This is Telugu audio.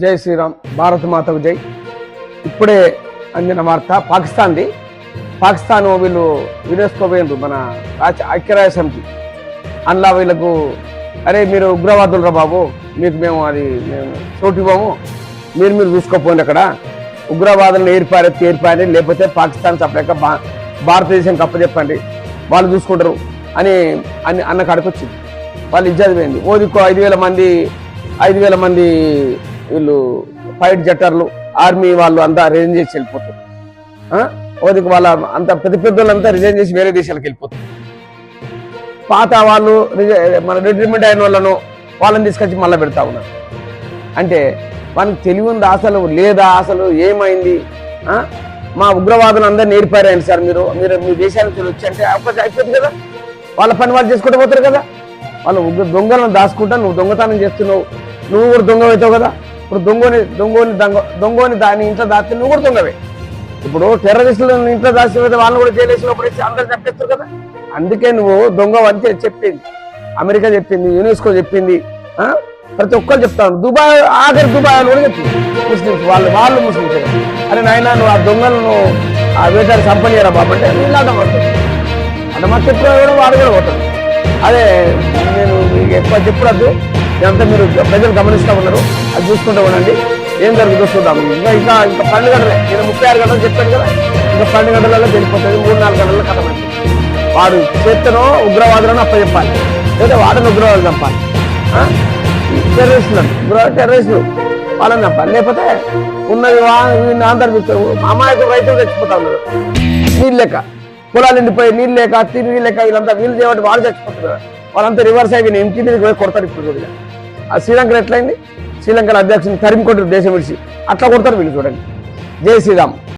జై శ్రీరామ్ భారత మాతకు జై. ఇప్పుడే అందిన వార్త పాకిస్తాన్ది. పాకిస్తాన్ వీళ్ళు యునెస్కో పోయిండ్రు మన రాజ్య ఐక్యరాజ్య సమితి. అందులో వీళ్ళకు అరే మీరు ఉగ్రవాదులరా బాబు మీకు మేము అది మేము చోటు ఇవ్వము. మీరు మీరు చూసుకోపోండి అక్కడ. ఉగ్రవాదులను ఏర్పారెత్తి ఏర్పారని లేకపోతే పాకిస్తాన్ చెప్పలేక భా భారతదేశం అప్పచెప్పండి వాళ్ళు చూసుకుంటారు అని అని అన్న కాడికి వచ్చింది. వాళ్ళు ఇజ్జత్ పోయింది. ఓదికో ఐదు వేల మంది ఐదు వేల మంది వీళ్ళు ఫైట్ జట్టర్లు ఆర్మీ వాళ్ళు అంతా రిజైన్ చేసి వెళ్ళిపోతారు. ఓదికి వాళ్ళ అంత పెద్ద పెద్దలంతా రిజైన్ చేసి వేరే దేశాలకు వెళ్ళిపోతారు. పాత వాళ్ళు మన రిటైర్మెంట్ అయిన వాళ్ళను వాళ్ళని తీసుకొచ్చి మళ్ళీ పెడతా ఉన్నారు. అంటే మనకు తెలివి ఉందా అసలు? లేదా అసలు ఏమైంది? మా ఉగ్రవాదులు అందరూ నేర్పారాయండి సార్ మీరు. మీరు మీ దేశానికి వచ్చి అంటే అవకాశం అయిపోతుంది కదా. వాళ్ళ పని వాళ్ళు చేసుకుంటూ పోతారు కదా. వాళ్ళు దొంగలను దాచుకుంటా నువ్వు దొంగతనం చేస్తున్నావు. నువ్వు కూడా దొంగ అవుతావు కదా. ఇప్పుడు దొంగని దొంగని దొంగ దొంగని దాని ఇంట్లో దాస్తే నువ్వు కూడా దొంగవే. ఇప్పుడు టెర్రరిస్టులు ఇంట్లో దాచి వాళ్ళని కూడా జైలేసినప్పుడు అందరు చంపేస్తారు కదా. అందుకే నువ్వు దొంగ అని చెప్పింది. అమెరికా చెప్పింది యునెస్కో చెప్పింది ప్రతి ఒక్కరు చెప్తాను దుబాయ్ ఆఖరి దుబాయ్ అని కూడా చెప్పింది. ముస్లిమ్స్ వాళ్ళు వాళ్ళు ముస్లిమ్స్ అరే నాయన నువ్వు ఆ దొంగలను ఆ వేటాడి చంపలేరా బాబు అంటే వీళ్ళు పడుతుంది అంటే మా చెప్పిన కూడా వాడు కూడా పోతాడు. అదే నేను ఎక్కువ చెప్పడద్దు ఇదంతా మీరు ప్రజలు గమనిస్తూ ఉన్నారు. అది చూసుకుంటూ ఉండండి. ఏం జరుగుతుందో చూద్దాం ఇంకా ఇంకా ఇంకా పన్నెండు గంటలే. నేను ముప్పై ఆరు గంటలు చెప్పాను కదా. ఇంకా పన్నెండు గంటలలో మూడు నాలుగు గంటల్లో కథమండి. వాడు చేతను ఉగ్రవాదులను అప్పచెప్పాలి. లేదా వాడని ఉగ్రవాదులు చంపాలి. టెర్రరిస్టులను ఉగ్ర టెర్రరిస్టులు వాళ్ళని చంపాలి. లేకపోతే ఉన్నది వా- అమాయకు రైతులు చచ్చిపోతా ఉన్నారు. నీళ్ళు లెక్క పొలాలు నిండిపోయి నీళ్ళు లేక తిరిగి లేక వీళ్ళంతా వీళ్ళు చేయబట్టి వాళ్ళు చచ్చిపోతున్నారు. వాళ్ళంతా రివర్స్ అయ్యి ఇంటి మీద కొడతారు ఇప్పుడు ఆ శ్రీలంకలో ఎట్లయింది? శ్రీలంకలో అధ్యక్షుని తరిమి కొట్టారు దేశం విడిచి అట్లా కొడతారు వీళ్ళు చూడండి. జై శ్రీరామ్.